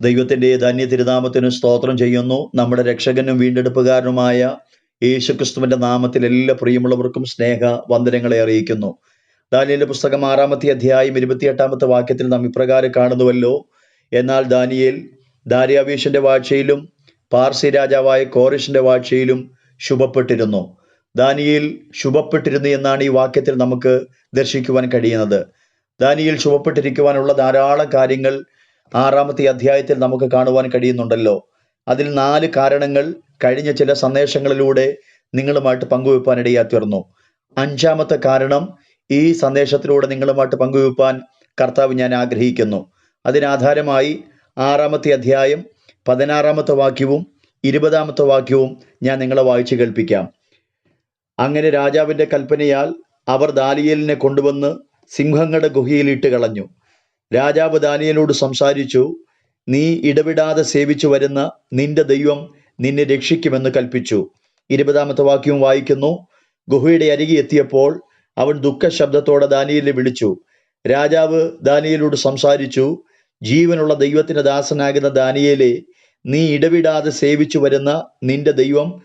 ദൈവത്തിന്റെ ധന്യ തിരുനാമത്തിന് സ്തോത്രം ചെയ്യുന്നു. നമ്മുടെ രക്ഷകനും വീണ്ടെടുപ്പുകാരനുമായ യേശുക്രിസ്തുവിന്റെ നാമത്തിൽ എല്ലാ പ്രിയമുള്ളവർക്കും സ്നേഹ വന്ദനങ്ങളെ അറിയിക്കുന്നു. ദാനിയലിന്റെ പുസ്തകം ആറാമത്തെ അധ്യായം ഇരുപത്തിയെട്ടാമത്തെ വാക്യത്തിൽ നാം ഇപ്രകാരം കാണുന്നുവല്ലോ. എന്നാൽ ദാനിയേൽ ദാര്യാവീഷിന്റെ വാഴ്ചയിലും പാർസി രാജാവായ കോറിഷിന്റെ വാഴ്ചയിലും ശുഭപ്പെട്ടിരുന്നു. ദാനിയിൽ ശുഭപ്പെട്ടിരുന്നു എന്നാണ് ഈ വാക്യത്തിൽ നമുക്ക് ദർശിക്കുവാൻ കഴിയുന്നത്. ദാനിയിൽ ശുഭപ്പെട്ടിരിക്കുവാനുള്ള ധാരാളം കാര്യങ്ങൾ ആറാമത്തെ അധ്യായത്തിൽ നമുക്ക് കാണുവാൻ കഴിയുന്നുണ്ടല്ലോ. അതിൽ നാല് കാരണങ്ങൾ കഴിഞ്ഞ ചില സന്ദേശങ്ങളിലൂടെ നിങ്ങളുമായിട്ട് പങ്കുവെപ്പാനിടയാ തീർന്നു. അഞ്ചാമത്തെ കാരണം ഈ സന്ദേശത്തിലൂടെ നിങ്ങളുമായിട്ട് പങ്കുവെപ്പാൻ കർത്താവ് ഞാൻ ആഗ്രഹിക്കുന്നു. അതിനാധാരമായി ആറാമത്തെ അധ്യായം പതിനാറാമത്തെ വാക്യവും ഇരുപതാമത്തെ വാക്യവും ഞാൻ നിങ്ങളെ വായിച്ചു കേൾപ്പിക്കാം. അങ്ങനെ രാജാവിന്റെ കൽപ്പനയാൽ അവർ ദാലിയലിനെ കൊണ്ടുവന്ന് സിംഹങ്ങളുടെ ഗുഹയിൽ ഇട്ട് കളഞ്ഞു രാജാവ് ദാനിയലോട് സംസാരിച്ചു നീ ഇടപെടാതെ സേവിച്ചു വരുന്ന നിന്റെ ദൈവം നിന്നെ രക്ഷിക്കുമെന്ന് കൽപ്പിച്ചു. ഇരുപതാമത്തെ വാക്യവും വായിക്കുന്നു. ഗുഹയുടെ അരികെ എത്തിയപ്പോൾ അവൻ ദുഃഖശബ്ദത്തോടെ ദാനിയലിനെ വിളിച്ചു. രാജാവ് ദാനിയലോട് സംസാരിച്ചു ജീവനുള്ള ദൈവത്തിന്റെ ദാസനാകുന്ന ദാനിയേലെ നീ ഇടവിടാതെ സേവിച്ചു വരുന്ന നിന്റെ ദൈവം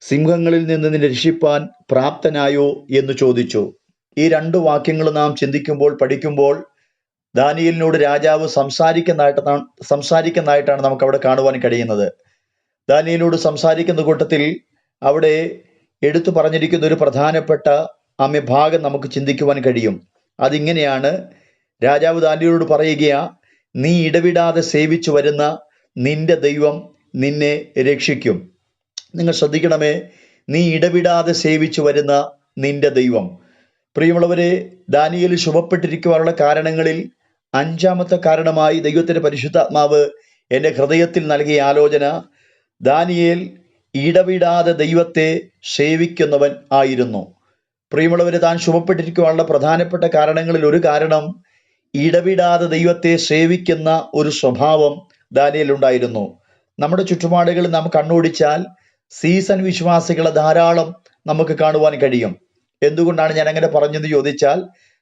സിംഹങ്ങളിൽ നിന്ന് നിന്നെ രക്ഷിപ്പാൻ പ്രാപ്തനായോ? എന്ന് ചോദിച്ചു. ഈ രണ്ട് വാക്യങ്ങൾ നാം ചിന്തിക്കുമ്പോൾ പഠിക്കുമ്പോൾ ദാനിയലിനോട് രാജാവ് സംസാരിക്കുന്നതായിട്ട് സംസാരിക്കുന്നതായിട്ടാണ് നമുക്ക് അവിടെ കാണുവാൻ കഴിയുന്നത്. ദാനിയലിനോട് സംസാരിക്കുന്ന കൂട്ടത്തിൽ അവിടെ എടുത്തു പറഞ്ഞിരിക്കുന്ന ഒരു പ്രധാനപ്പെട്ട ഭാഗം നമുക്ക് ചിന്തിക്കുവാൻ കഴിയും. അതിങ്ങനെയാണ് രാജാവ് ദാനിയലോട് പറയുകയാ നീ ഇടവിടാതെ സേവിച്ചു വരുന്ന നിന്റെ ദൈവം നിന്നെ രക്ഷിക്കും. നിങ്ങൾ ശ്രദ്ധിക്കണമേ നീ ഇടവിടാതെ സേവിച്ചു വരുന്ന നിന്റെ ദൈവം. പ്രിയമുള്ളവരെ ദാനിയൽ ശുഭപ്പെട്ടിരിക്കുവാനുള്ള കാരണങ്ങളിൽ അഞ്ചാമത്തെ കാരണമായി ദൈവത്തിന്റെ പരിശുദ്ധാത്മാവ് എന്റെ ഹൃദയത്തിൽ നൽകിയ ആലോചന ദാനിയേൽ ഇടവിടാതെ ദൈവത്തെ സേവിക്കുന്നവൻ ആയിരുന്നു. പ്രിയമുള്ളവർ താൻ ശുഭപ്പെട്ടിരിക്കുവാനുള്ള പ്രധാനപ്പെട്ട കാരണങ്ങളിൽ ഒരു കാരണം ഇടവിടാതെ ദൈവത്തെ സേവിക്കുന്ന ഒരു സ്വഭാവം ദാനിയേൽ ഉണ്ടായിരുന്നു. നമ്മുടെ ചുറ്റുപാടുകളിൽ നാം കണ്ണോടിച്ചാൽ സീസൺ വിശ്വാസികളെ ധാരാളം നമുക്ക് കാണുവാൻ കഴിയും. എന്തുകൊണ്ടാണ് ഞാൻ അങ്ങനെ പറഞ്ഞെന്ന് ചോദിച്ചാൽ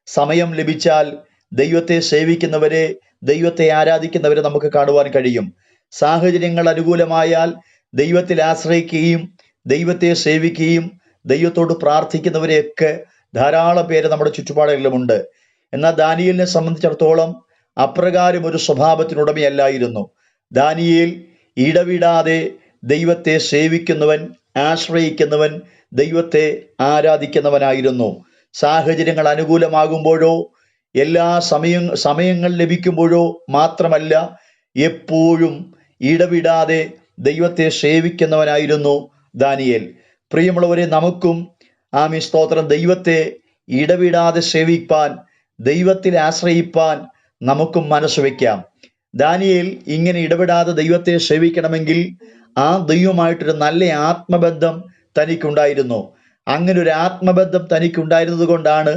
സമയം ലഭിച്ചാൽ ദൈവത്തെ സേവിക്കുന്നവരെ ദൈവത്തെ ആരാധിക്കുന്നവരെ നമുക്ക് കാണുവാൻ കഴിയും. സാഹചര്യങ്ങൾ അനുകൂലമായാൽ ദൈവത്തിൽ ആശ്രയിക്കുകയും ദൈവത്തെ സേവിക്കുകയും ദൈവത്തോട് പ്രാർത്ഥിക്കുന്നവരെയൊക്കെ ധാരാളം പേര് നമ്മുടെ ചുറ്റുപാടുകളിലുമുണ്ട്. എന്നാൽ ദാനിയലിനെ സംബന്ധിച്ചിടത്തോളം അപ്രകാരം ഒരു സ്വഭാവത്തിനുടമയല്ലായിരുന്നു ദാനിയേൽ ഇടവിടാതെ ദൈവത്തെ സേവിക്കുന്നവൻ ആശ്രയിക്കുന്നവൻ ദൈവത്തെ ആരാധിക്കുന്നവനായിരുന്നു. സാഹചര്യങ്ങൾ അനുകൂലമാകുമ്പോഴോ എല്ലാ സമയ സമയങ്ങൾ ലഭിക്കുമ്പോഴോ മാത്രമല്ല എപ്പോഴും ഇടവിടാതെ ദൈവത്തെ സേവിക്കുന്നവനായിരുന്നു ദാനിയേൽ. പ്രിയമുള്ളവരെ നമുക്കും ആമി സ്തോത്രം. ദൈവത്തെ ഇടവിടാതെ സേവിപ്പാൻ ദൈവത്തിൽ ആശ്രയിപ്പാൻ നമുക്കും മനസ്സ് വയ്ക്കാം. ദാനിയേൽ ഇങ്ങനെ ഇടപെടാതെ ദൈവത്തെ സേവിക്കണമെങ്കിൽ ആ ദൈവമായിട്ടൊരു നല്ല ആത്മബന്ധം തനിക്കുണ്ടായിരുന്നു. അങ്ങനെ ഒരു ആത്മബന്ധം തനിക്കുണ്ടായിരുന്നത് കൊണ്ടാണ്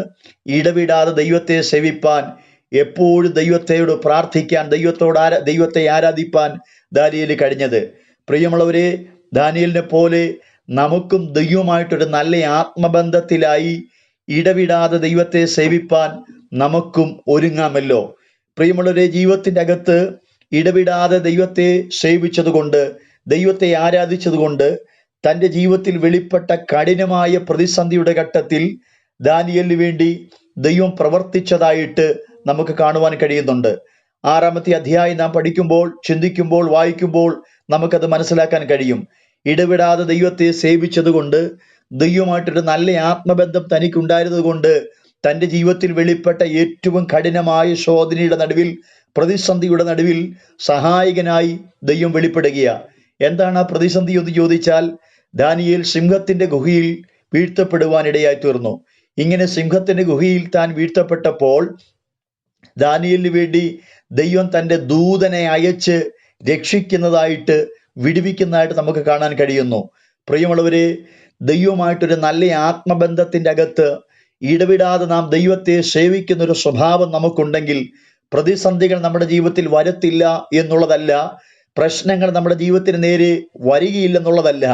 ഇടവിടാതെ ദൈവത്തെ സേവിപ്പാൻ എപ്പോഴും ദൈവത്തെയോട് പ്രാർത്ഥിക്കാൻ ദൈവത്തോട് ആരാ ദൈവത്തെ ആരാധിപ്പാൻ ദാനിയൽ കഴിഞ്ഞത്. പ്രിയമുള്ളവരെ ദാനിയലിനെ പോലെ നമുക്കും ദൈവമായിട്ടൊരു നല്ല ആത്മബന്ധത്തിലായി ഇടവിടാതെ ദൈവത്തെ സേവിപ്പാൻ നമുക്കും ഒരുങ്ങാമല്ലോ. പ്രിയമുള്ളവരെ ജീവിതത്തിന്റെ അകത്ത് ഇടവിടാതെ ദൈവത്തെ സേവിച്ചതുകൊണ്ട് ദൈവത്തെ ആരാധിച്ചതുകൊണ്ട് തന്റെ ജീവിതത്തിൽ വെളിപ്പെട്ട കഠിനമായ പ്രതിസന്ധിയുടെ ഘട്ടത്തിൽ ദാനിയലിന് വേണ്ടി ദൈവം പ്രവർത്തിച്ചതായിട്ട് നമുക്ക് കാണുവാൻ കഴിയുന്നുണ്ട്. ആറാമത്തെ അധ്യായം നാം പഠിക്കുമ്പോൾ ചിന്തിക്കുമ്പോൾ വായിക്കുമ്പോൾ നമുക്കത് മനസ്സിലാക്കാൻ കഴിയും. ഇടവിടാതെ ദൈവത്തെ സേവിച്ചതുകൊണ്ട് ദൈവമായിട്ടൊരു നല്ല ആത്മബന്ധം തനിക്കുണ്ടായിരുന്നത് കൊണ്ട് തന്റെ ജീവിതത്തിൽ വെളിപ്പെട്ട ഏറ്റവും കഠിനമായ ശോധനയുടെ നടുവിൽ പ്രതിസന്ധിയുടെ നടുവിൽ സഹായകനായി ദൈവം വെളിപ്പെടുകയാണ് എന്താണ് ആ പ്രതിസന്ധി എന്ന് ചോദിച്ചാൽ ദാനിയേൽ സിംഹത്തിന്റെ ഗുഹയിൽ വീഴ്ത്തപ്പെടുവാനിടയായി തീർന്നു ഇങ്ങനെ സിംഹത്തിന്റെ ഗുഹയിൽ താൻ വീഴ്ത്തപ്പെട്ടപ്പോൾ ദാനിയലിന് വേണ്ടി ദൈവം തന്റെ ദൂതനെ അയച്ച് രക്ഷിക്കുന്നതായിട്ട് വിടുവിക്കുന്നതായിട്ട് നമുക്ക് കാണാൻ കഴിയുന്നു. പ്രിയമുള്ളവരെ ദൈവമായിട്ടൊരു നല്ല ആത്മബന്ധത്തിന്റെ അകത്ത് ഇടവിടാതെ നാം ദൈവത്തെ സേവിക്കുന്ന ഒരു സ്വഭാവം നമുക്കുണ്ടെങ്കിൽ പ്രതിസന്ധികൾ നമ്മുടെ ജീവിതത്തിൽ വരത്തില്ല എന്നുള്ളതല്ല പ്രശ്നങ്ങൾ നമ്മുടെ ജീവിതത്തിന് നേരെ വരികയില്ലെന്നുള്ളതല്ല.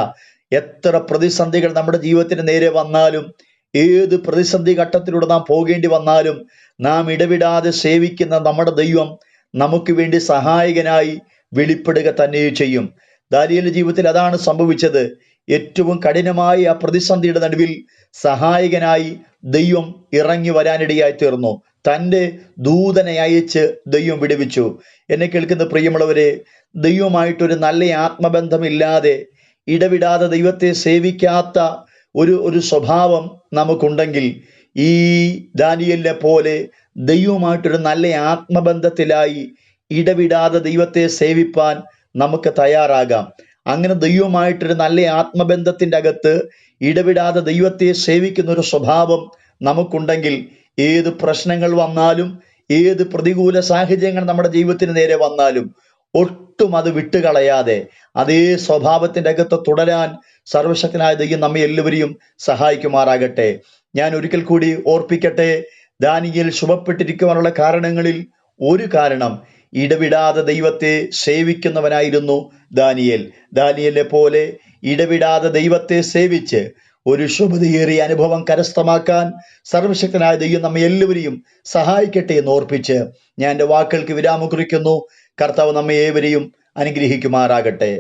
എത്ര പ്രതിസന്ധികൾ നമ്മുടെ ജീവിതത്തിന് നേരെ വന്നാലും ഏത് പ്രതിസന്ധി ഘട്ടത്തിലൂടെ നാം പോകേണ്ടി വന്നാലും നാം ഇടവിടാതെ സേവിക്കുന്ന നമ്മുടെ ദൈവം നമുക്ക് വേണ്ടി സഹായകനായി വെളിപ്പെടുക തന്നെ ചെയ്യും. ദാനിയലിന്റെ ജീവിതത്തിൽ അതാണ് സംഭവിച്ചത്. ഏറ്റവും കഠിനമായ ആ പ്രതിസന്ധിയുടെ നടുവിൽ സഹായകനായി ദൈവം ഇറങ്ങി വരാനിടയായി തീർന്നു. തന്റെ ദൂതനെ അയച്ച് ദൈവം വിടുവിച്ചു. എന്നെ കേൾക്കുന്ന പ്രിയമുള്ളവരെ ദൈവമായിട്ടൊരു നല്ല ആത്മബന്ധമില്ലാതെ ഇടവിടാതെ ദൈവത്തെ സേവിക്കാത്ത ഒരു ഒരു സ്വഭാവം നമുക്കുണ്ടെങ്കിൽ ഈ ദാനിയലിനെ പോലെ ദൈവമായിട്ടൊരു നല്ല ആത്മബന്ധത്തിലായി ഇടവിടാതെ ദൈവത്തെ സേവിപ്പാൻ നമുക്ക് തയ്യാറാകാം. അങ്ങനെ ദൈവമായിട്ടൊരു നല്ല ആത്മബന്ധത്തിന്റെ അകത്ത് ഇടവിടാതെ ദൈവത്തെ സേവിക്കുന്ന ഒരു സ്വഭാവം നമുക്കുണ്ടെങ്കിൽ ഏത് പ്രശ്നങ്ങൾ വന്നാലും ഏത് പ്രതികൂല സാഹചര്യങ്ങൾ നമ്മുടെ ജീവിതത്തിന് നേരെ വന്നാലും ഒട്ടും അത് വിട്ടുകളയാതെ അതേ സ്വഭാവത്തിന്റെ അകത്ത് തുടരാൻ സർവശക്തനായ ദൈവം നമ്മെ എല്ലാവരെയും സഹായിക്കുമാറാകട്ടെ. ഞാൻ ഒരിക്കൽ കൂടി ഓർപ്പിക്കട്ടെ ദാനിയിൽ ശുഭപ്പെട്ടിരിക്കുവാനുള്ള കാരണങ്ങളിൽ ഒരു കാരണം ഇടവിടാതെ ദൈവത്തെ സേവിക്കുന്നവനായിരുന്നു ദാനിയേൽ. ദാനിയലിനെ പോലെ ഇടവിടാതെ ദൈവത്തെ സേവിച്ച് ഒരു ശുഭതയേറിയ അനുഭവം കരസ്ഥമാക്കാൻ സർവശക്തനായ ദൈവം നമ്മെ എല്ലാവരെയും സഹായിക്കട്ടെ എന്ന് ഓർപ്പിച്ച് ഞാൻ എന്റെ വാക്കുകൾക്ക് വിരാമം കുറിക്കുന്നു. കർത്താവ് നമ്മെ ഏവരെയും അനുഗ്രഹിക്കുമാറാകട്ടെ.